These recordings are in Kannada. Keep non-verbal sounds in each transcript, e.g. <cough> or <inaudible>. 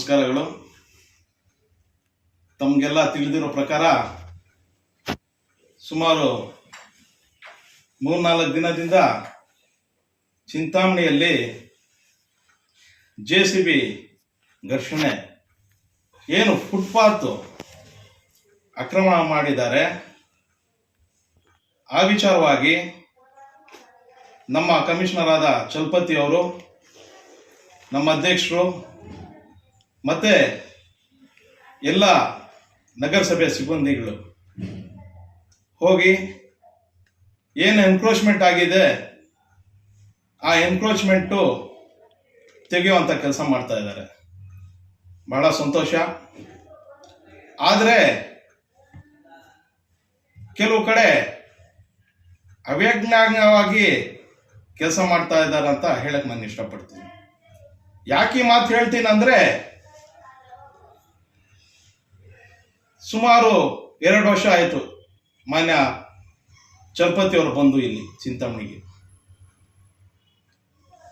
ನಮಸ್ಕಾರಗಳು ತಮಗೆಲ್ಲ ತಿಳಿದಿರೋ ಪ್ರಕಾರ ಸುಮಾರು ಮೂರ್ನಾಲ್ಕು ದಿನದಿಂದ ಚಿಂತಾಮಣಿಯಲ್ಲಿ ಜೆ ಸಿ ಬಿ ಘರ್ಷಣೆ. ಏನು ಫುಟ್ಪಾತ್ ಆಕ್ರಮಣ ಮಾಡಿದ್ದಾರೆ. ಆ ವಿಚಾರವಾಗಿ ನಮ್ಮ ಕಮಿಷನರ್ ಆದ ಚಲಪತಿ ಅವರು, ನಮ್ಮ ಅಧ್ಯಕ್ಷರು ಮತ್ತೆ ಎಲ್ಲ ನಗರಸಭೆ ಸಿಬ್ಬಂದಿಗಳು ಹೋಗಿ ಏನು ಎನ್ಕ್ರೋಚ್ಮೆಂಟ್ ಆಗಿದೆ, ಆ ಎನ್ಕ್ರೋಚ್ಮೆಂಟು ತೆಗೆಯುವಂಥ ಕೆಲಸ ಮಾಡ್ತಾ ಇದ್ದಾರೆ. ಬಹಳ ಸಂತೋಷ. ಆದರೆ ಕೆಲವು ಕಡೆ ಅವ್ಯಜ್ಞಾನವಾಗಿ ಕೆಲಸ ಮಾಡ್ತಾ ಇದ್ದಾರೆ ಅಂತ ಹೇಳಕ್ಕೆ ನಾನು ಇಷ್ಟಪಡ್ತೀನಿ. ಯಾಕೆ ಮಾತು ಹೇಳ್ತೀನಿ ಅಂದ್ರೆ ಸುಮಾರು ಎರಡು ವರ್ಷ ಆಯಿತು ಮಾನ್ಯ ಚಲಪತಿಯವರು ಬಂದು ಇಲ್ಲಿ ಚಿಂತಾಮಣಿಗೆ.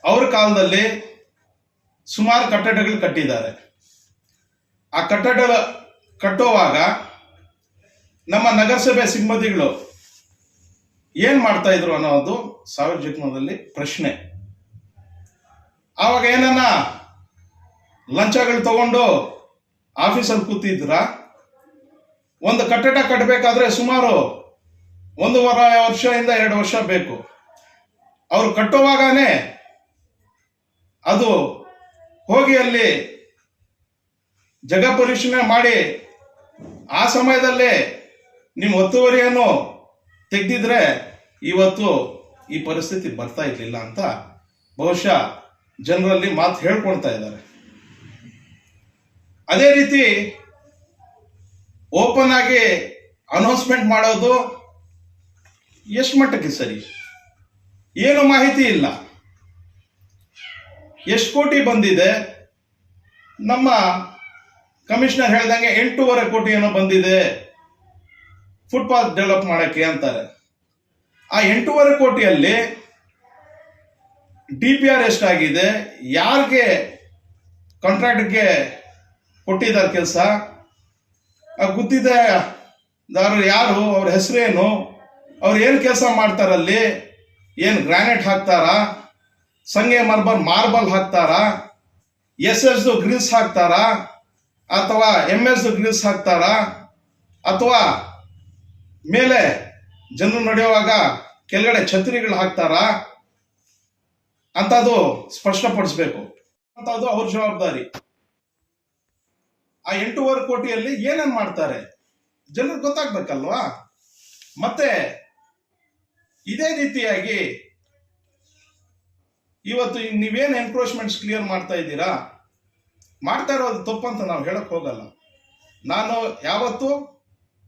ಅವ್ರ ಕಾಲದಲ್ಲಿ ಸುಮಾರು ಕಟ್ಟಡಗಳು ಕಟ್ಟಿದ್ದಾರೆ. ಆ ಕಟ್ಟಡ ಕಟ್ಟುವಾಗ ನಮ್ಮ ನಗರಸಭೆ ಸಿಬ್ಬಂದಿಗಳು ಏನು ಮಾಡ್ತಾ ಇದ್ರು ಅನ್ನೋದು ಸಾರ್ವಜನಿಕದಲ್ಲಿ ಪ್ರಶ್ನೆ. ಆವಾಗ ಏನನ್ನ ಲಂಚಗಳು ತಗೊಂಡು ಆಫೀಸಲ್ಲಿ ಕೂತಿದ್ರ? ಒಂದು ಕಟ್ಟಡ ಕಟ್ಟಬೇಕಾದ್ರೆ ಸುಮಾರು ಒಂದೂವರೆ ವರ್ಷದಿಂದ ಎರಡು ವರ್ಷ ಬೇಕು. ಅವರು ಕಟ್ಟುವಾಗನೇ ಅದು ಹೋಗಿ ಅಲ್ಲಿ ಜಗ ಪರಿಶೀಲನೆ ಮಾಡಿ ಆ ಸಮಯದಲ್ಲೇ ನಿಮ್ಮ ಒತ್ತುವರಿಯನ್ನು ತೆಗೆದಿದ್ರೆ ಇವತ್ತು ಈ ಪರಿಸ್ಥಿತಿ ಬರ್ತಾ ಇರಲಿಲ್ಲ ಅಂತ ಬಹುಶಃ ಜನರಲ್ಲಿ ಮಾತು ಹೇಳ್ಕೊಳ್ತಾ ಇದ್ದಾರೆ. ಅದೇ ರೀತಿ ಓಪನ್ ಆಗಿ ಅನೌನ್ಸ್ಮೆಂಟ್ ಮಾಡೋದು ಎಷ್ಟು ಮಟ್ಟಕ್ಕೆ ಸರಿ? ಏನು ಮಾಹಿತಿ ಇಲ್ಲ. ಎಷ್ಟು ಕೋಟಿ ಬಂದಿದೆ? ನಮ್ಮ ಕಮಿಷನರ್ ಹೇಳ್ದಂಗೆ ಎಂಟೂವರೆ ಕೋಟಿ ಏನೋ ಬಂದಿದೆ. ಫುಟ್ಪಾತ್ ಡೆವಲಪ್ ಮಾಡೋಕ್ಕೆ ಅಂತಾರೆ. ಆ ಎಂಟೂವರೆ ಕೋಟಿಯಲ್ಲಿ ಡಿ ಪಿ ಆರ್ ಎಷ್ಟಾಗಿದೆ? ಯಾರಿಗೆ ಕಾಂಟ್ರಾಕ್ಟ್ಗೆ ಕೊಟ್ಟಿದ್ದಾರೆ ಕೆಲಸ? ಗುತ್ತಿಗೆದಾರರು ಯಾರು? ಅವ್ರ ಹೆಸರೇನು? ಅವ್ರು ಏನು ಕೆಲಸ ಮಾಡ್ತಾರಲ್ಲಿ ಏನು ಗ್ರಾನೈಟ್ ಹಾಕ್ತಾರಾ? ಸಂಗೆ ಮಾರ್ಬಲ್ ಮಾರ್ಬಲ್ ಹಾಕ್ತಾರಾ? ಎಸ್ ಎಸ್ ಗ್ರಿಲ್ಸ್ ಹಾಕ್ತಾರಾ? ಅಥವಾ ಎಂ ಎಸ್ ಗ್ರಿಲ್ಸ್ ಹಾಕ್ತಾರಾ? ಅಥವಾ ಮೇಲೆ ಜನರು ನಡೆಯುವಾಗ ಕೆಳಗಡೆ ಛತ್ರಿಗಳು ಹಾಕ್ತಾರಾ? ಅಂತದು ಸ್ಪಷ್ಟಪಡಿಸ್ಬೇಕು. ಅಂತದ್ದು ಅವ್ರ ಜವಾಬ್ದಾರಿ. ಆ ಎಂಟೂವರೆ ಕೋಟಿಯಲ್ಲಿ ಏನೇನು ಮಾಡ್ತಾರೆ? ಜನರು ಗೊತ್ತಾಗ್ಬೇಕಲ್ವಾ? ಮತ್ತೆ ಇದೇ ರೀತಿಯಾಗಿ ಇವತ್ತು ನೀವೇನು ಎನ್ಕ್ರೋಚ್ಮೆಂಟ್ಸ್ ಕ್ಲಿಯರ್ ಮಾಡ್ತಾ ಇದ್ದೀರಾ? ಮಾಡ್ತಾ ಇರೋದು ತಪ್ಪಂತ ನಾವು ಹೇಳಕ್ ಹೋಗಲ್ಲ. ನಾನು ಯಾವತ್ತು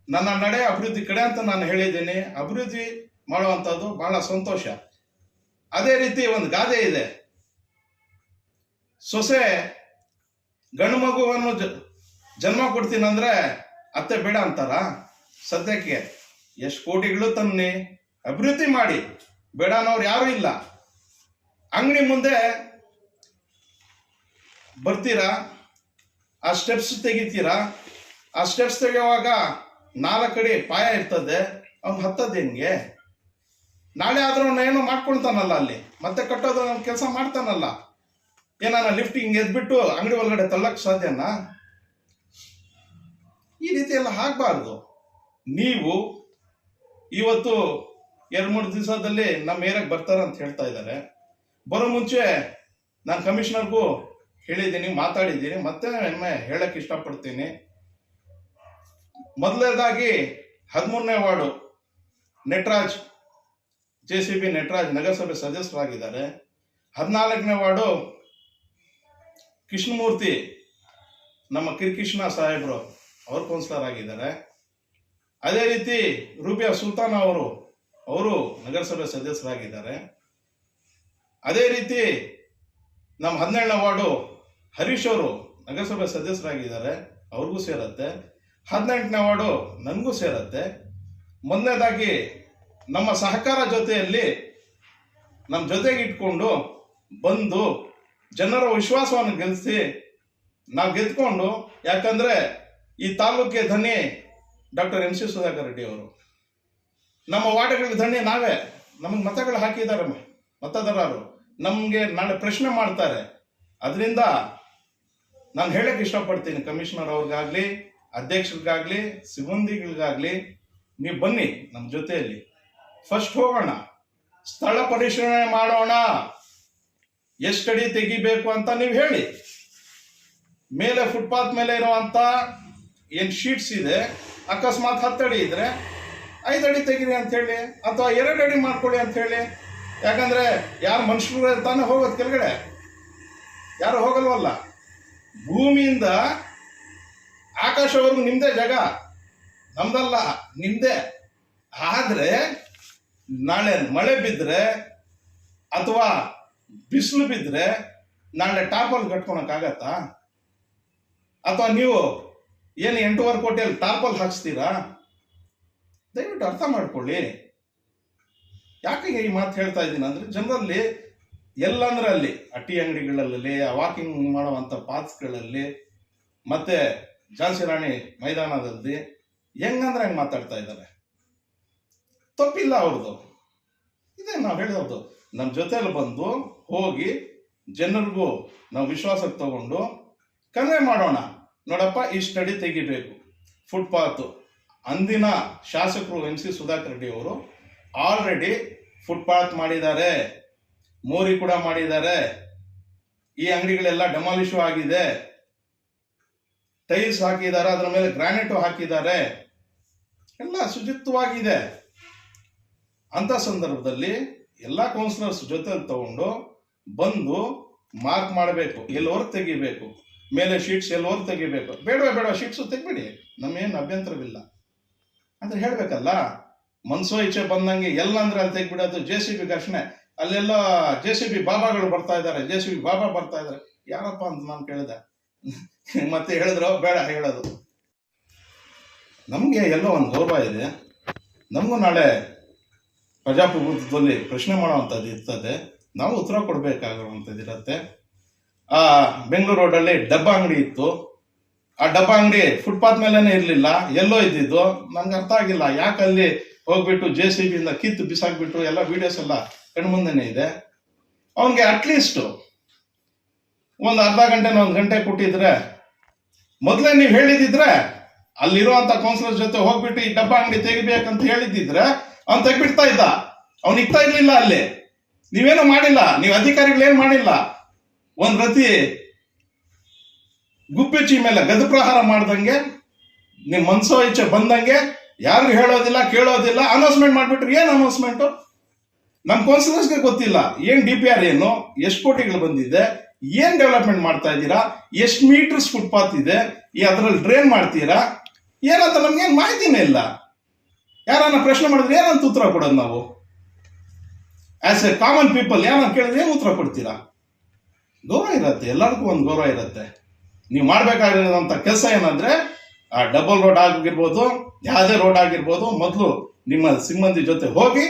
ನನ್ನ ನಡೆ ಅಭಿವೃದ್ಧಿ ಕಡೆ ಅಂತ ನಾನು ಹೇಳಿದ್ದೀನಿ. ಅಭಿವೃದ್ಧಿ ಮಾಡುವಂಥದ್ದು ಬಹಳ ಸಂತೋಷ. ಅದೇ ರೀತಿ ಒಂದು ಗಾದೆ ಇದೆ. ಸೊಸೆ ಗಂಡು ಮಗುವನ್ನು ಜನ್ಮ ಕೊಡ್ತೀನಂದ್ರೆ ಅತ್ತೆ ಬೇಡ ಅಂತಾರ? ಸದ್ಯಕ್ಕೆ ಎಷ್ಟು ಕೋಟಿಗಳು ತನ್ನಿ ಅಭಿವೃದ್ಧಿ ಮಾಡಿ. ಬೇಡ ಅನ್ನೋರು ಯಾರು ಇಲ್ಲ. ಅಂಗಡಿ ಮುಂದೆ ಬರ್ತೀರಾ? ಆ ಸ್ಟೆಪ್ಸ್ ತೆಗಿತೀರಾ? ಆ ಸ್ಟೆಪ್ಸ್ ತೆಗೆಯುವಾಗ ನಾಲ್ಕಡಿ ಕಡೆ ಪಾಯ ಇರ್ತದೆ. ಅವ್ನು ಹತ್ತದ ಹೆಂಗೆ? ನಾಳೆ ಆದ್ರೂ ಏನೋ ಮಾಡ್ಕೊಳ್ತಾನಲ್ಲ ಅಲ್ಲಿ. ಮತ್ತೆ ಕಟ್ಟೋದು ಕೆಲಸ ಮಾಡ್ತಾನಲ್ಲ. ಏನಾನ ಲಿಫ್ಟ್ ಹಿಂಗೆ ಎದ್ಬಿಟ್ಟು ಅಂಗಡಿ ಒಳಗಡೆ ತಳ್ಳಕ್ ಸಾಧ್ಯನಾ ಈ ರೀತಿ ಎಲ್ಲ ಆಗ್ಬಾರ್ದು ನೀವು ಇವತ್ತು ಎರಡು ಮೂರು ದಿವಸದಲ್ಲಿ ನಮ್ಮ ಏರಿಯಾಗೆ ಬರ್ತಾರೆ ಅಂತ ಹೇಳ್ತಾ ಇದ್ದಾರೆ. ಬರೋ ಮುಂಚೆ ನಾನು ಕಮಿಷನರ್ಗೂ ಹೇಳಿದ್ದೀನಿ, ಮಾತಾಡಿದ್ದೀನಿ, ಮತ್ತೆ ಒಮ್ಮೆ ಹೇಳಕ್ ಇಷ್ಟಪಡ್ತೀನಿ. ಮೊದಲನೇದಾಗಿ ಹದಿಮೂರನೇ ward Nataraj, J C B Nataraj ನಗರಸಭೆ ಸದಸ್ಯರಾಗಿದ್ದಾರೆ. ಹದಿನಾಲ್ಕನೇ ವಾರ್ಡು ಕೃಷ್ಣಮೂರ್ತಿ, ನಮ್ಮ ಕಿರ್ಕೃಷ್ಣ ಸಾಹೇಬರು. ಅವರು ಕೌನ್ಸಿಲರ್ ಆಗಿದ್ದಾರೆ. ಅದೇ ರೀತಿ ರೂಪಿಯಾ ಸುಲ್ತಾನ್ ಅವರು ಅವರು ನಗರಸಭೆ ಸದಸ್ಯರಾಗಿದ್ದಾರೆ. ಅದೇ ರೀತಿ ನಮ್ಮ ಹನ್ನೆರಡನೇ ವಾರ್ಡು ಹರೀಶ್ ಅವರು ನಗರಸಭೆ ಸದಸ್ಯರಾಗಿದ್ದಾರೆ. ಅವ್ರಿಗೂ ಸೇರತ್ತೆ. ಹದಿನೆಂಟನೇ ವಾರ್ಡು ನನಗೂ ಸೇರತ್ತೆ. ಮೊದಲನೇದಾಗಿ ನಮ್ಮ ಸಹಕಾರ ಜೊತೆಯಲ್ಲಿ ನಮ್ಮ ಜೊತೆಗೆ ಇಟ್ಕೊಂಡು ಬಂದು ಜನರ ವಿಶ್ವಾಸವನ್ನು ಗೆಲ್ಲಿಸಿ ನಾವು ಗೆದ್ಕೊಂಡು ಯಾಕಂದ್ರೆ ಈ ತಾಲೂಕಿಗೆ ಧನ್ಯ doctor M C Sudhakar Reddy ಅವರು. ನಮ್ಮ ವಾರ್ಡ್ಗಳಿಗೆ ಧನ್ಯ ನಾವೇ. ನಮಗೆ ಮತಗಳು ಹಾಕಿದ್ದಾರೆ ಮತದಾರರು. ನಮಗೆ ನಾಳೆ ಪ್ರಶ್ನೆ ಮಾಡ್ತಾರೆ. ಅದರಿಂದ ನಾನು ಹೇಳಕ್ ಇಷ್ಟಪಡ್ತೀನಿ. ಕಮಿಷನರ್ ಅವ್ರಿಗಾಗಲಿ, ಅಧ್ಯಕ್ಷರಿಗಾಗ್ಲಿ, ಸಿಬ್ಬಂದಿಗಳಿಗಾಗ್ಲಿ, ನೀವು ಬನ್ನಿ ನಮ್ಮ ಜೊತೆಯಲ್ಲಿ. ಫಸ್ಟ್ ಹೋಗೋಣ. ಸ್ಥಳ ಪರಿಶೀಲನೆ ಮಾಡೋಣ. ಎಷ್ಟಡಿ ತೆಗಿಬೇಕು ಅಂತ ನೀವು ಹೇಳಿ. ಮೇಲೆ ಫುಟ್ಪಾತ್ ಮೇಲೆ ಇರುವಂತ ಏನ್ ಶೀಟ್ಸ್ ಇದೆ, ಅಕಸ್ಮಾತ್ ಹತ್ತಡಿ ಇದ್ರೆ ಐದು ಅಡಿ ತೆಗೀರಿ ಅಂತ ಹೇಳಿ ಅಥವಾ ಎರಡು ಅಡಿ ಮಾಡ್ಕೊಳ್ಳಿ ಅಂತ ಹೇಳಿ ಯಾಕಂದ್ರೆ ಯಾರು ಮನುಷ್ಯರು ತಾನೇ ಹೋಗೋದು ಕೆಳಗಡೆ? ಯಾರು ಹೋಗಲ್ವಲ್ಲ? ಭೂಮಿಯಿಂದ ಆಕಾಶವರೆಗೂ ನಿಮ್ಮದೇ ಜಾಗ. ನಮ್ದಲ್ಲ ನಿಮ್ಮದೇ ಆದ್ರೆ ನಾಳೆ ಮಳೆ ಬಿದ್ದರೆ ಅಥವಾ ಬಿಸಿಲು ಬಿದ್ದರೆ ನಾಳೆ ಟಾಪಲ್ಲಿ ಕಟ್ಕೊಳಕ್ಕಾಗತ್ತಾ? ಅಥವಾ ನೀವು ಏನು ಎಂಟೂವರೆ ಕೋಟಿಯಲ್ಲಿ ತಾರ್ಪಲ್ ಹಾಕ್ಸ್ತೀರಾ? ದಯವಿಟ್ಟು ಅರ್ಥ ಮಾಡ್ಕೊಳ್ಳಿ. ಯಾಕೆ ಈ ಮಾತು ಹೇಳ್ತಾ ಇದ್ದೀನಿ ಅಂದ್ರೆ ಜನರಲ್ಲಿ ಎಲ್ಲಂದ್ರೆ ಅಲ್ಲಿ ಅಟ್ಟಿ ಅಂಗಡಿಗಳಲ್ಲಿ ವಾಕಿಂಗ್ ಮಾಡುವಂಥ ಪಾತ್ಸ್ಗಳಲ್ಲಿ ಮತ್ತೆ ಝಾನ್ಸಿ ರಾಣಿ ಮೈದಾನದಲ್ಲಿ ಹೆಂಗಂದ್ರೆ ಹಂಗೆ ಮಾತಾಡ್ತಾ ಇದ್ದಾರೆ. ತಪ್ಪಿಲ್ಲ ಅವ್ರದ್ದು ಇದೇ ನಾವು ಹೇಳೋದು ನಮ್ಮ ಜೊತೆಯಲ್ಲಿ ಬಂದು ಹೋಗಿ ಜನರಿಗೂ ನಾವು ವಿಶ್ವಾಸಕ್ಕೆ ತಗೊಂಡು ಕನ್ವೆ ಮಾಡೋಣ. ನೋಡಪ್ಪ ಈ ಸ್ಟಡಿ ತೆಗಿಬೇಕು. ಫುಟ್ಪಾತ್. ಅಂದಿನ ಶಾಸಕರು ಎಂ ಸಿ ಸುಧಾಕರ್ ರೆಡ್ಡಿ ಅವರು ಆಲ್ರೆಡಿ ಫುಟ್ಪಾತ್ ಮಾಡಿದ್ದಾರೆ. ಮೋರಿ ಕೂಡ ಮಾಡಿದ್ದಾರೆ. ಈ ಅಂಗಡಿಗಳೆಲ್ಲ ಡೆಮಾಲಿಶು ಆಗಿದೆ. ಟೈಲ್ಸ್ ಹಾಕಿದ್ದಾರೆ, ಅದರ ಮೇಲೆ ಗ್ರಾನೈಟು ಹಾಕಿದ್ದಾರೆ. ಎಲ್ಲ ಶುಚಿತ್ವವಾಗಿದೆ. ಅಂತ ಸಂದರ್ಭದಲ್ಲಿ ಎಲ್ಲ ಕೌನ್ಸಿಲರ್ಸ್ ಜೊತೆ ತಗೊಂಡು ಬಂದು ಮಾರ್ಕ್ ಮಾಡಬೇಕು ಎಲ್ಲವರು ತೆಗಿಬೇಕು. ಮೇಲೆ ಶೀಟ್ಸ್ ಎಲ್ಲವರೆಗೆ ತೆಗಿಬೇಕು. ಬೇಡವೇ ಬೇಡ ಶೀಟ್ಸು ತೆಗಿಬೇಡಿ ನಮ್ಮೇನು ಅಭ್ಯಂತರವಿಲ್ಲ. ಅಂದ್ರೆ ಹೇಳ್ಬೇಕಲ್ಲ, ಮನ್ಸೋ ಇಚ್ಛೆ ಬಂದಂಗೆ ಎಲ್ಲ ಅಂದ್ರೆ ಅಲ್ಲಿ ತೆಗಿಬಿಡೋದು ಜೆ ಸಿ ಬಿ ಘರ್ಷಣೆ. ಅಲ್ಲೆಲ್ಲ ಜೆ ಸಿ ಬಿ ಬಾಬಾಗಳು ಬರ್ತಾ ಇದ್ದಾರೆ ಜೆ ಸಿ ಬಿ ಬಾಬಾ ಬರ್ತಾ ಇದ್ದಾರೆ. ಯಾರಪ್ಪ ಅಂತ ನಾನು ಕೇಳಿದೆ. <laughs> ಮತ್ತೆ ಹೇಳಿದ್ರು ಬೇಡ ಹೇಳೋದು. ನಮಗೆ ಎಲ್ಲೋ ಒಂದು ಗೌರವ ಇದೆ. ನಮಗೂ ನಾಳೆ ಪ್ರಜಾಪ್ರಭುತ್ವದಲ್ಲಿ ಪ್ರಶ್ನೆ ಮಾಡುವಂಥದ್ದು ಇರ್ತದೆ. ನಾವು ಉತ್ತರ ಕೊಡಬೇಕಾಗಿರುವಂಥದ್ದು ಇರುತ್ತೆ. ಆ, ಬೆಂಗಳೂರು ರೋಡಲ್ಲಿ ಡಬ್ಬ ಅಂಗಡಿ ಇತ್ತು. ಆ ಡಬ್ಬ ಅಂಗಡಿ ಫುಟ್ಪಾತ್ ಮೇಲೇನೆ ಇರಲಿಲ್ಲ. ಎಲ್ಲೋ ಇದ್ದಿದ್ದು. ನನ್ಗೆ ಅರ್ಥ ಆಗಿಲ್ಲ. ಯಾಕೆ ಅಲ್ಲಿ ಹೋಗ್ಬಿಟ್ಟು ಜೆ ಸಿ ಬಿಯಿಂದ ಕಿತ್ತು ಬಿಸಾಕ್ಬಿಟ್ಟು ಎಲ್ಲ ವಿಡಿಯೋಸ್ ಎಲ್ಲ ಕಣ್ಮುಂದೆನೆ ಇದೆ. ಅವನಿಗೆ ಅಟ್ಲೀಸ್ಟ್ ಒಂದು ಅರ್ಧ ಗಂಟೆನ ಒಂದು ಗಂಟೆ ಕೊಟ್ಟಿದ್ರೆ, ಮೊದಲೇ ನೀವು ಹೇಳಿದಿದ್ರೆ ಅಲ್ಲಿರುವಂತ ಕೌನ್ಸಿಲರ್ ಜೊತೆ ಹೋಗ್ಬಿಟ್ಟು ಈ ಡಬ್ಬ ಅಂಗಡಿ ತೆಗಿಬೇಕಂತ ಹೇಳಿದಿದ್ರೆ ಅವ್ನು ತೆಗ್ಬಿಡ್ತಾ ಇದ್ದ. ಅವ್ನು ಇಕ್ತಾ ಇರ್ಲಿಲ್ಲ ಅಲ್ಲಿ. ನೀವೇನು ಮಾಡಿಲ್ಲ. ನೀವು ಅಧಿಕಾರಿಗಳೇನು ಮಾಡಿಲ್ಲ? ಒಂದ್ ರತಿ ಗುಪ್ಪೆಚ್ಚಿ ಮೇಲೆ ಗದಪ್ರಹಾರ ಮಾಡ್ದಂಗೆ ನಿಮ್ಮ ಮನ್ಸೋ ಇಚ್ಛೆ ಬಂದಂಗೆ, ಯಾರಿಗೂ ಹೇಳೋದಿಲ್ಲ, ಕೇಳೋದಿಲ್ಲ ಅನೌನ್ಸ್ಮೆಂಟ್ ಮಾಡಿಬಿಟ್ರಿ, ಏನ್ ಅನೌನ್ಸ್ಮೆಂಟ್ ನಮ್ ಕೌನ್ಸಿಲರ್ಸ್ಗೆ ಗೊತ್ತಿಲ್ಲ. ಏನ್ ಡಿ ಪಿ ಆರ್ ಏನು? ಎಷ್ಟು ಕೋಟಿಗಳು ಬಂದಿದೆ? ಏನು ಡೆವಲಪ್ಮೆಂಟ್ ಮಾಡ್ತಾ ಇದ್ದೀರಾ? ಎಷ್ಟು ಮೀಟರ್ಸ್ ಫುಟ್ಪಾತ್ ಇದೆ? ಈ ಅದ್ರಲ್ಲಿ ಡ್ರೈನ್ ಮಾಡ್ತೀರಾ? ಏನಂತ ನಮ್ಗೇನು ಮಾಹಿತಿನೇ ಇಲ್ಲ. ಯಾರನ್ನ ಪ್ರಶ್ನೆ ಮಾಡಿದ್ರೆ ಏನಂತ ಉತ್ತರ ಕೊಡೋದು ನಾವು? ಆಸ್ ಎ ಕಾಮನ್ ಪೀಪಲ್ ಏನಂತ ಕೇಳಿದ್ರೆ ಏನು ಉತ್ತರ ಕೊಡ್ತೀರಾ? ಗೌರವ ಇರುತ್ತೆ ಎಲ್ಲರಿಗೂ ಒಂದು ಗೌರವ ಇರುತ್ತೆ. ನೀವು ಮಾಡಬೇಕಾಗಿರೋದಂಥ ಕೆಲಸ ಏನಂದ್ರೆ, ಆ ಡಬಲ್ ರೋಡ್ ಆಗಿರ್ಬೋದು, ಯಾವುದೇ ರೋಡ್ ಆಗಿರ್ಬೋದು, ಮೊದಲು ನಿಮ್ಮ ಸಿಬ್ಬಂದಿ ಜೊತೆ ಹೋಗಿ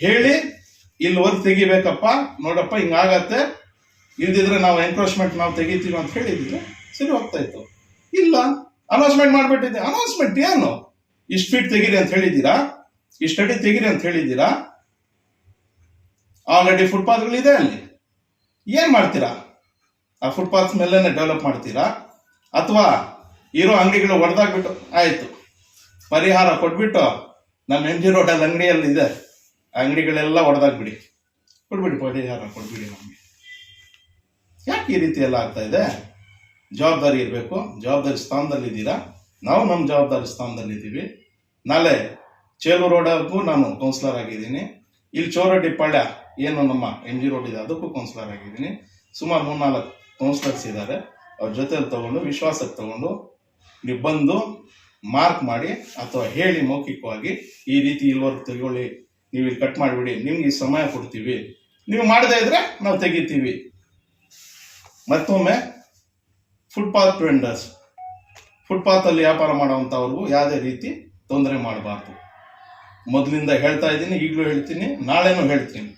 ಹೇಳಿ, ಇಲ್ಲಿ ಒಂದು ತೆಗಿಬೇಕಪ್ಪ, ನೋಡಪ್ಪ ಹಿಂಗಾಗತ್ತೆ ಇಲ್ದಿದ್ರೆ ನಾವು ಎನ್ಕ್ರೋಚ್ಮೆಂಟ್ ನಾವು ತೆಗಿತೀವಿ ಅಂತ ಹೇಳಿದ್ರೆ ಸರಿ ಹೋಗ್ತಾ ಇತ್ತು. ಇಲ್ಲ ಅನೌನ್ಸ್ಮೆಂಟ್ ಮಾಡ್ಬಿಟ್ಟಿದ್ದೆ. ಅನೌನ್ಸ್ಮೆಂಟ್ ಏನು? ಇಷ್ಟು ಫೀಟ್ ತೆಗೀರಿ ಅಂತ ಹೇಳಿದ್ದೀರಾ? ಇಷ್ಟು ಅಡಿ ತೆಗೀರಿ ಅಂತ ಹೇಳಿದ್ದೀರಾ? ಆಲ್ರೆಡಿ ಫುಟ್ಪಾತ್ಗಳಿದೆ ಅಲ್ಲಿ. ಏನ್ ಮಾಡ್ತೀರಾ? ಆ ಫುಟ್ಪಾತ್ ಮೇಲೆ ಡೆವಲಪ್ ಮಾಡ್ತೀರಾ? ಅಥವಾ ಇರೋ ಅಂಗಡಿಗಳು ಹೊಡೆದಾಗ್ಬಿಟ್ಟು ಆಯ್ತು. ಪರಿಹಾರ ಕೊಟ್ಬಿಟ್ಟು ನಮ್ಮ ಎಂ ಜಿ ರೋಡಲ್ಲಿ ಅಂಗಡಿಯಲ್ಲಿ ಇದೆ. ಅಂಗಡಿಗಳೆಲ್ಲ ಹೊಡೆದಾಗ್ಬಿಡಿ ಕೊಡ್ಬಿಡಿ ಪರಿಹಾರ, ಕೊಡ್ಬಿಡಿ ನಮಗೆ. ಯಾಕೆ ಈ ರೀತಿ ಎಲ್ಲ ಆಗ್ತಾ ಇದೆ? ಜವಾಬ್ದಾರಿ ಇರಬೇಕು. ಜವಾಬ್ದಾರಿ ಸ್ಥಾನದಲ್ಲಿ ಇದ್ದೀರಾ ನಾವು ನಮ್ಮ ಜವಾಬ್ದಾರಿ ಸ್ಥಾನದಲ್ಲಿ ಇದ್ದೀವಿ ನಾಳೆ ಚೇಲು ರೋಡಗೂ ನಾನು ಕೌನ್ಸಿಲರ್ ಆಗಿದ್ದೀನಿ. ಇಲ್ಲಿ ಚೋರಡ್ಡಿ ಪಾಳ್ಯ ಏನು ನಮ್ಮ ಎಂ ಜಿ ರೋಡ್ ಇದೆ, ಅದಕ್ಕೂ ಕೌನ್ಸಿಲರ್ ಆಗಿದ್ದೀನಿ. ಸುಮಾರು ಮೂರ್ನಾಲ್ಕು ಕೌನ್ಸಿಲರ್ಸ್ ಇದ್ದಾರೆ. ಅವ್ರ ಜೊತೆಲಿ ತಗೊಂಡು ವಿಶ್ವಾಸಕ್ಕೆ ತಗೊಂಡು, ನೀವು ಬಂದು ಮಾರ್ಕ್ ಮಾಡಿ ಅಥವಾ ಹೇಳಿ ಮೌಖಿಕವಾಗಿ ಈ ರೀತಿ ಇಲ್ಲಿವರೆಗೆ ತೆಗೊಳ್ಳಿ, ನೀವು ಇಲ್ಲಿ ಕಟ್ ಮಾಡಿಬಿಡಿ, ನಿಮ್ಗೆ ಈ ಸಮಯ ಕೊಡ್ತೀವಿ. ನೀವು ಮಾಡದೇ ಇದ್ರೆ ನಾವು ತೆಗಿತೀವಿ. ಮತ್ತೊಮ್ಮೆ ಫುಟ್ಪಾತ್ ವೆಂಡರ್ಸ್ ಫುಟ್ಪಾತಲ್ಲಿ ವ್ಯಾಪಾರ ಮಾಡುವಂಥವ್ರಿಗೂ ಯಾವುದೇ ರೀತಿ ತೊಂದರೆ ಮಾಡಬಾರ್ದು. ಮೊದಲಿಂದ ಹೇಳ್ತಾ ಇದ್ದೀನಿ, ಈಗಲೂ ಹೇಳ್ತೀನಿ, ನಾಳೆನೂ ಹೇಳ್ತೀನಿ.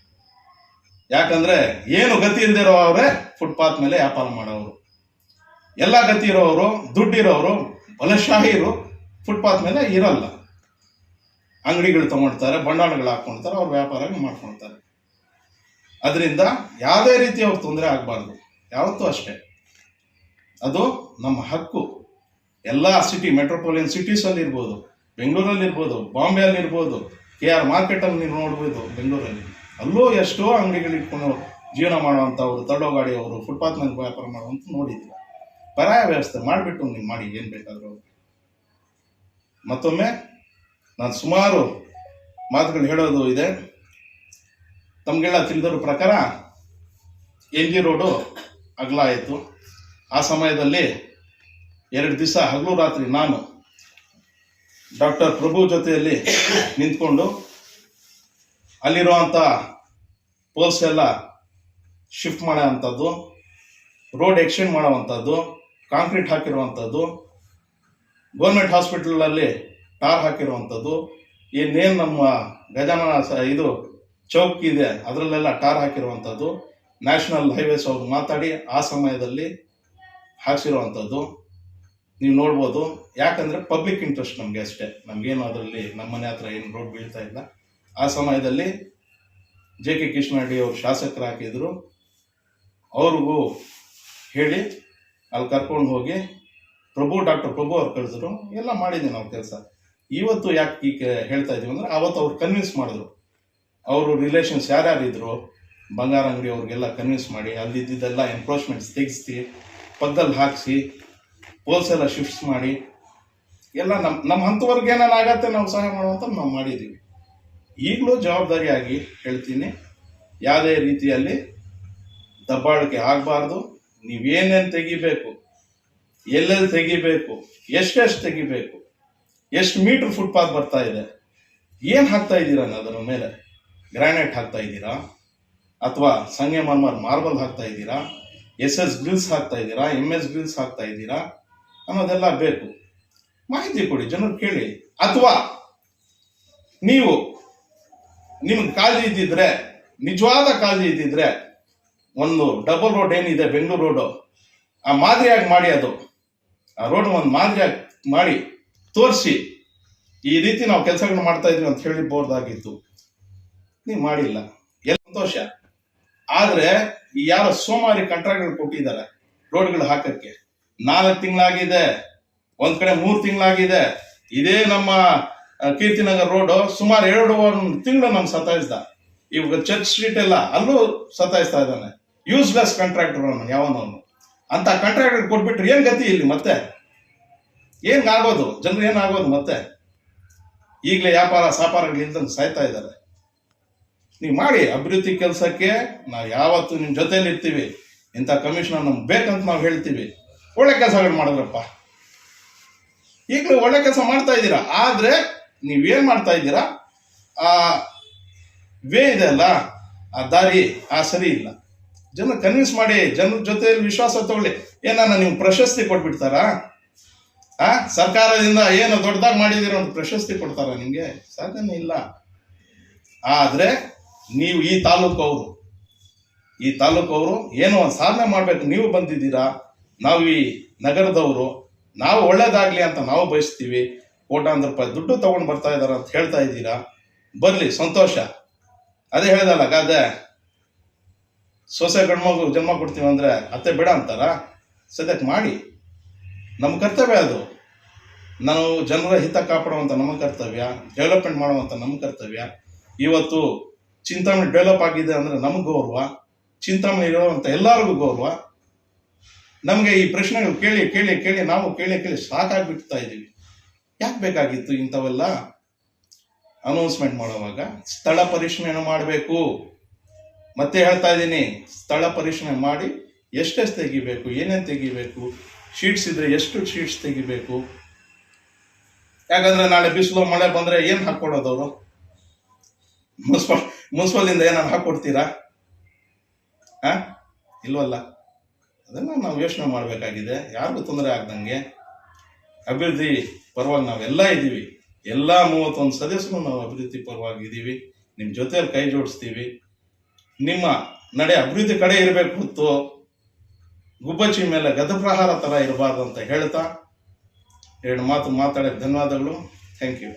ಯಾಕಂದ್ರೆ ಏನು ಗತಿ ಇಲ್ದಿರೋ ಅವರೇ ಫುಟ್ಪಾತ್ ಮೇಲೆ ವ್ಯಾಪಾರ ಮಾಡೋರು. ಎಲ್ಲ ಗತಿ ಇರೋರು, ದುಡ್ಡಿರೋರು ಬಲಶಾಹಿರು ಫುಟ್ಪಾತ್ ಮೇಲೆ ಇರಲ್ಲ. ಅಂಗಡಿಗಳು ತಗೊಳ್ತಾರೆ ಬಂಡವಾಳಗಳು ಹಾಕ್ಕೊಳ್ತಾರೆ ಅವ್ರು ವ್ಯಾಪಾರ ಮಾಡ್ಕೊಳ್ತಾರೆ ಅದರಿಂದ ಯಾವುದೇ ರೀತಿ ಅವ್ರು ತೊಂದರೆ ಆಗಬಾರ್ದು. ಯಾವತ್ತೂ ಅಷ್ಟೇ. ಅದು ನಮ್ಮ ಹಕ್ಕು. ಎಲ್ಲ ಸಿಟಿ ಮೆಟ್ರೋಪಾಲಿಯನ್ ಸಿಟೀಸಲ್ಲಿ ಇರ್ಬೋದು ಬೆಂಗಳೂರಲ್ಲಿ ಇರ್ಬೋದು. ಬಾಂಬೆಯಲ್ಲಿ ಇರ್ಬೋದು ಕೆ ಆರ್ ಮಾರ್ಕೆಟಲ್ಲಿ ನೀವು ನೋಡ್ಬೋದು, ಬೆಂಗಳೂರಲ್ಲಿ. ಅಲ್ಲೂ ಎಷ್ಟೋ ಅಂಗಡಿಗಳಿಟ್ಕೊಂಡು ಜೀವನ ಮಾಡುವಂಥವ್ರು ತಳ್ಳೋ ಗಾಡಿಯವರು ಫುಟ್ಪಾತ್ ಮೇಲೆ ವ್ಯಾಪಾರ ಮಾಡುವಂತ ನೋಡಿದ್ದೀರ ಪರಾಯ ವ್ಯವಸ್ಥೆ ಮಾಡಿಬಿಟ್ಟು ನೀವು ಮಾಡಿ, ಏನು ಬೇಕಾದರೂ ಮತ್ತೊಮ್ಮೆ ನಾನು ಸುಮಾರು ಮಾತುಗಳು ಹೇಳೋದು ಇದೆ. ತಮಗೆಲ್ಲ ತಿಳಿದಿರೋ ಪ್ರಕಾರ, ಎನ್ ಜಿ ರೋಡು ಅಗಲ ಆಯಿತು. ಆ ಸಮಯದಲ್ಲಿ ಎರಡು ದಿವಸ ಹಗಲು ರಾತ್ರಿ ನಾನು ಡಾಕ್ಟರ್ ಪ್ರಭು ಜೊತೆಯಲ್ಲಿ ನಿಂತ್ಕೊಂಡು ಅಲ್ಲಿರುವಂಥ ಪೋಲ್ಸ್ ಎಲ್ಲ ಶಿಫ್ಟ್ ಮಾಡೋವಂಥದ್ದು ರೋಡ್ ಎಕ್ಸ್ಟೆಂಡ್ ಮಾಡೋವಂಥದ್ದು ಕಾಂಕ್ರೀಟ್ ಹಾಕಿರುವಂಥದ್ದು ಗೌರ್ಮೆಂಟ್ ಹಾಸ್ಪಿಟಲಲ್ಲಿ ಟಾರ್ ಹಾಕಿರುವಂಥದ್ದು ಇನ್ನೇನು ನಮ್ಮ ಗಜಾನನ ಇದು ಚೌಕ್ ಇದೆ, ಅದರಲ್ಲೆಲ್ಲ ಟಾರ್ ಹಾಕಿರುವಂಥದ್ದು ನ್ಯಾಷನಲ್ ಹೈವೇಸ್ ಅವ್ರು ಮಾತಾಡಿ ಆ ಸಮಯದಲ್ಲಿ ಹಾಕ್ಸಿರುವಂಥದ್ದು ನೀವು ನೋಡ್ಬೋದು. ಯಾಕಂದ್ರೆ ಪಬ್ಲಿಕ್ ಇಂಟ್ರೆಸ್ಟ್ ನಮಗೆ ಅಷ್ಟೇ. ನಮಗೇನು ಅದರಲ್ಲಿ ನಮ್ಮನೆ ಹತ್ರ ಏನು ರೋಡ್ ಬೀಳ್ತಾ ಇಲ್ಲ. ಆ ಸಮಯದಲ್ಲಿ ಜೆ ಕೆ ಕೃಷ್ಣರೆಡ್ಡಿ ಅವರು ಶಾಸಕರು ಹಾಕಿದ್ರು ಅವ್ರಿಗೂ ಹೇಳಿ ಅಲ್ಲಿ ಕರ್ಕೊಂಡು ಹೋಗಿ ಪ್ರಭು, ಡಾಕ್ಟರ್ ಪ್ರಭು ಅವ್ರು ಕಳಿಸಿದ್ರು. ಎಲ್ಲ ಮಾಡಿದ್ದೀವಿ ನಾವು ಕೆಲಸ. ಇವತ್ತು ಯಾಕೆ ಈಗ ಹೇಳ್ತಾ ಇದ್ದೀವಿ ಅಂದ್ರೆ ಅವತ್ತು ಅವ್ರು ಕನ್ವಿನ್ಸ್ ಮಾಡಿದ್ರು. ಅವರು ರಿಲೇಷನ್ಸ್ ಯಾರ್ಯಾರು ಇದ್ದರು ಬಂಗಾರ ಅಂಗಡಿ ಅವ್ರಿಗೆಲ್ಲ ಕನ್ವಿನ್ಸ್ ಮಾಡಿ ಅಲ್ಲಿದ್ದೆಲ್ಲ ಎನ್ಕ್ರೋಚ್ಮೆಂಟ್ಸ್ ತೆಗೆಸಿ ಪದ್ದಲ್ಲಿ ಹಾಕಿಸಿ ಪೋಲ್ಸ್ ಎಲ್ಲ ಶಿಫ್ಟ್ಸ್ ಮಾಡಿ, ಎಲ್ಲ ನಮ್ಮ ನಮ್ಮ ಹಂತವರೆಗೆ ಏನಾರು ಆಗತ್ತೆ ನಾವು ಸಹಾಯ ಮಾಡುವಂಥ ನಾವು ಮಾಡಿದ್ದೀವಿ. ಈಗಲೂ ಜವಾಬ್ದಾರಿಯಾಗಿ ಹೇಳ್ತೀನಿ, ಯಾವುದೇ ರೀತಿಯಲ್ಲಿ ದಬ್ಬಾಳಿಕೆ ಆಗಬಾರ್ದು. ನೀವೇನೇನು ತೆಗಿಬೇಕು, ಎಲ್ಲೆಲ್ಲಿ ತೆಗಿಬೇಕು, ಎಷ್ಟೆಷ್ಟು ತೆಗಿಬೇಕು, ಎಷ್ಟು ಮೀಟರ್ ಫುಟ್ಪಾತ್ ಬರ್ತಾ ಇದೆ, ಏನು ಹಾಕ್ತಾ ಇದ್ದೀರಾ ಅದರ ಮೇಲೆ? ಗ್ರಾನೈಟ್ ಹಾಕ್ತಾ ಇದ್ದೀರಾ? ಅಥವಾ ಸಂಗೆ ಮರ್ಮರ್ ಮಾರ್ಬಲ್ ಹಾಕ್ತಾ ಇದ್ದೀರಾ? ಎಸ್ ಎಸ್ ಗ್ರಿಲ್ಸ್ ಹಾಕ್ತಾ ಇದ್ದೀರಾ? ಎಂ ಎಸ್ ಗ್ರಿಲ್ಸ್ ಹಾಕ್ತಾ ಇದ್ದೀರಾ? ಅನ್ನೋದೆಲ್ಲ ಬೇಕು. ಮಾಹಿತಿ ಕೊಡಿ, ಜನರು ಕೇಳಿ. ಅಥವಾ ನೀವು ನಿಮ್ಗೆ ಕಾಳಜಿ ಇದ್ದಿದ್ರೆ, ನಿಜವಾದ ಕಾಳಜಿ ಇದ್ದಿದ್ರೆ, ಒಂದು ಡಬಲ್ ರೋಡ್ ಏನಿದೆ, ಬೆಂಗಳೂರು ರೋಡು ಆ ಮಾದರಿಯಾಗಿ ಮಾಡಿ ಅದು. ಆ ರೋಡ್ ಒಂದು ಮಾದರಿಯಾಗಿ ಮಾಡಿ ತೋರಿಸಿ, ಈ ರೀತಿ ನಾವು ಕೆಲಸಗಳನ್ನ ಮಾಡ್ತಾ ಇದ್ವಿ ಅಂತ ಬೋರ್ದಾಗಿತ್ತು ನೀವು ಮಾಡಿಲ್ಲ. ಎಲ್ಲ ಸಂತೋಷ. ಆದರೆ, ಈ ಯಾರೋ ಸೋಮಾರಿ ಕಂಟ್ರಾಕ್ಟ್ಗಳು ಕೊಟ್ಟಿದ್ದಾರೆ ರೋಡ್ಗಳು ಹಾಕಕ್ಕೆ. ನಾಲ್ಕು ತಿಂಗಳಾಗಿದೆ, ಒಂದ್ ಕಡೆ ಮೂರು ತಿಂಗಳಾಗಿದೆ. ಇದೇ ನಮ್ಮ ಕೀರ್ತಿನಗರ್ ರೋಡ್ ಸುಮಾರು ಎರಡು ತಿಂಗಳು ನಮ್ಗೆ ಸತಾಯಿಸ್ದ. ಇವಾಗ ಚರ್ಚ್ ಸ್ಟ್ರೀಟ್ ಎಲ್ಲ ಅಲ್ಲೂ ಸತಾಯಿಸ್ತಾ ಇದ್ದಾನೆ. ಯೂಸ್ಲೆಸ್ ಕಾಂಟ್ರಾಕ್ಟರ್ ಅವನು, ಯಾವನವನು. ಅಂತ ಕಾಂಟ್ರಾಕ್ಟರ್ ಕೊಟ್ಬಿಟ್ರೆ ಏನ್ ಗತಿ ಇಲ್ಲಿ ಮತ್ತೆ? ಏನ್ ಆಗೋದು? ಜನರು ಏನಾಗೋದು ಮತ್ತೆ? ಈಗಲೇ ವ್ಯಾಪಾರ ಸಾಪಾರಗಳಿಲ್ದಂಗೆ ಸಾಯ್ತಾ ಇದ್ದಾರೆ. ನೀವು ಮಾಡಿ, ಅಭಿವೃದ್ಧಿ ಕೆಲಸಕ್ಕೆ ನಾವು ಯಾವತ್ತು ನಿಮ್ಮ ಜೊತೇಲಿ ಇರ್ತೀವಿ. ಇಂಥ ಕಮಿಷನರ್ ನಮ್ಗೆ ಬೇಕಂತ ನಾವು ಹೇಳ್ತೀವಿ. ಒಳ್ಳೆ ಕೆಲಸಗಳು ಮಾಡಿದ್ರಪ್ಪ. ಈಗಲೂ ಒಳ್ಳೆ ಕೆಲಸ ಮಾಡ್ತಾ ಇದ್ದೀರಾ? ಆದ್ರೆ ನೀವೇನ್ ಮಾಡ್ತಾ ಇದ್ದೀರಾ? ಆ, ವೇ ಇದೆ ಅಲ್ಲ, ಆ ದಾರಿ, ಆ ಸರಿ ಇಲ್ಲ. ಜನ ಕನ್ವಿನ್ಸ್ ಮಾಡಿ ಜನರ ಜೊತೆಯಲ್ಲಿ ವಿಶ್ವಾಸ ತಗೊಳ್ಳಿ. ಏನನ್ನ ನೀವು ಪ್ರಶಸ್ತಿ ಕೊಟ್ಬಿಡ್ತಾರಾ? ಆ, ಸರ್ಕಾರದಿಂದ ಏನು ದೊಡ್ಡದಾಗಿ ಮಾಡಿದಿರೋ ಒಂದು ಪ್ರಶಸ್ತಿ ಕೊಡ್ತಾರ ನಿಮಗೆ? ಸಾಧನೆ ಇಲ್ಲ. ಆದ್ರೆ, ನೀವು ಈ ತಾಲೂಕು ಅವರು. ಈ ತಾಲೂಕು ಅವರು ಏನೋ ಒಂದು ಸಾಧನೆ ಮಾಡ್ಬೇಕು. ನೀವು ಬಂದಿದ್ದೀರಾ, ನಾವು ಈ ನಗರದವರು, ನಾವು ಒಳ್ಳೇದಾಗ್ಲಿ ಅಂತ ನಾವು ಬಯಸ್ತೀವಿ. ಕೋಟ್ಯಾಂತರ ರೂಪಾಯಿ ದುಡ್ಡು ತಗೊಂಡು ಬರ್ತಾ ಇದ್ದಾರೆ ಅಂತ ಹೇಳ್ತಾ ಇದ್ದೀರಾ? ಬರ್ಲಿ, ಸಂತೋಷ. ಅದೇ ಹೇಳ್ದಲ್ಲ, ಗಾದೆ. ಸೊಸೆ ಗಂಡ್ಮಗು ಜನ್ಮ ಕೊಡ್ತೀವಿ ಅಂದ್ರೆ ಅತ್ತೆ ಬೇಡ ಅಂತಾರ? ಸದ್ಯಕ್ಕೆ ಮಾಡಿ. ನಮ್ಮ ಕರ್ತವ್ಯ ಅದು. ನಾವು ಜನರ ಹಿತ ಕಾಪಾಡುವಂಥ ನಮ್ಮ ಕರ್ತವ್ಯ, ಡೆವಲಪ್ಮೆಂಟ್ ಮಾಡುವಂಥ ನಮ್ಮ ಕರ್ತವ್ಯ. ಇವತ್ತು ಚಿಂತಾಮಣಿ ಡೆವಲಪ್ ಆಗಿದೆ ಅಂದ್ರೆ ನಮಗೆ ಗೌರವ, ಚಿಂತಾಮಣಿ ಇರೋವಂಥ ಎಲ್ಲರಿಗೂ ಗೌರವ. ನಮಗೆ ಈ ಪ್ರಶ್ನೆಗಳು ಕೇಳಿ ಕೇಳಿ ಕೇಳಿ, ನಾವು ಕೇಳಿ ಕೇಳಿ ಸಾಕಾಗ್ಬಿಡ್ತಾ ಇದ್ದೀವಿ ಯಾಕೆ ಬೇಕಾಗಿತ್ತು ಇಂಥವೆಲ್ಲ ಅನೌನ್ಸ್ಮೆಂಟ್ ಮಾಡುವಾಗ? ಸ್ಥಳ ಪರಿಶೀಲನೆ ಮಾಡಬೇಕು. ಮತ್ತೆ ಹೇಳ್ತಾ ಇದ್ದೀನಿ, ಸ್ಥಳ ಪರಿಶೀಲನೆ ಮಾಡಿ ಎಷ್ಟೆಷ್ಟು ತೆಗಿಬೇಕು, ಏನೇನು ತೆಗಿಬೇಕು, ಶೀಟ್ಸ್ ಇದ್ರೆ ಎಷ್ಟು ಶೀಟ್ಸ್ ತೆಗಿಬೇಕು? ಯಾಕಂದ್ರೆ ನಾಳೆ ಬಿಸಿಲು, ಮಳೆ ಬಂದ್ರೆ ಏನ್ ಅವರು? ಮುನ್ಸಿಪಲ್ ಮುನ್ಸಿಪಲಿಂದ ಏನಾರು ಹಾಕೊಡ್ತೀರಾ ಹಾಂ ಇಲ್ವಲ್ಲ? ಅದನ್ನ ನಾವು ಯೋಚನೆ ಮಾಡಬೇಕಾಗಿದೆ. ಯಾರಿಗೂ ತೊಂದರೆ ಆಗ್ದಂಗೆ. ಅಭಿವೃದ್ಧಿ ಪರವಾಗಿ ನಾವೆಲ್ಲ ಇದ್ದೀವಿ. ಎಲ್ಲ ಮೂವತ್ತೊಂದು ಸದಸ್ಯರು ನಾವು ಅಭಿವೃದ್ಧಿ ಪರವಾಗಿ ಇದ್ದೀವಿ. ನಿಮ್ಮ ಜೊತೆಯಲ್ಲಿ ಕೈ ಜೋಡಿಸ್ತೀವಿ. ನಿಮ್ಮ ನಡೆ ಅಭಿವೃದ್ಧಿ ಕಡೆ ಇರಬೇಕು ಹೊತ್ತು ಗುಬ್ಬಚ್ಚಿ ಮೇಲೆ ಗದಪ್ರಹಾರ ಥರ ಇರಬಾರ್ದು ಅಂತ ಹೇಳ್ತಾ, ಎರಡು ಮಾತು ಮಾತಾಡೋಕ್ಕೆ ಧನ್ಯವಾದಗಳು. Thank you